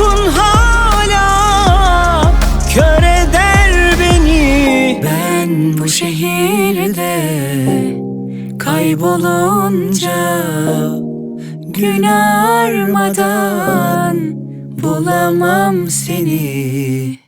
Kokun hala. Kör eder beni. Ben bu şehirde kaybolunca Gün armadan bulamam seni